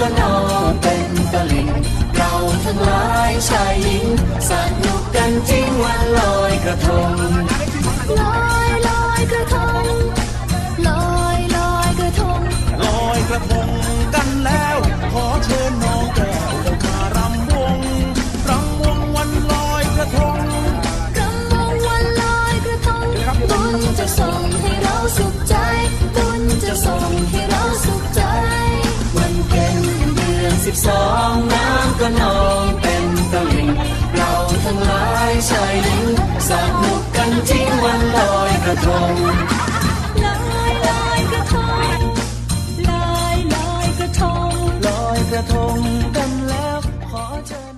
ก็นอนเป็นตะลิ่งเราทั้งหลายชายหญิงสนุกกันจริงวันลอยกระทงลอยลอยกระทงลอยลอยกระทงลอยกระทง สิบสองน้ำก็นองเป็นตลิ่งเราทั้งหลายชายหญิงสนุกกันที่วันลอยกระทงลอยลอยกระทงลอยลอยกระทงลอยกระทงกันแล้วขอเชิญ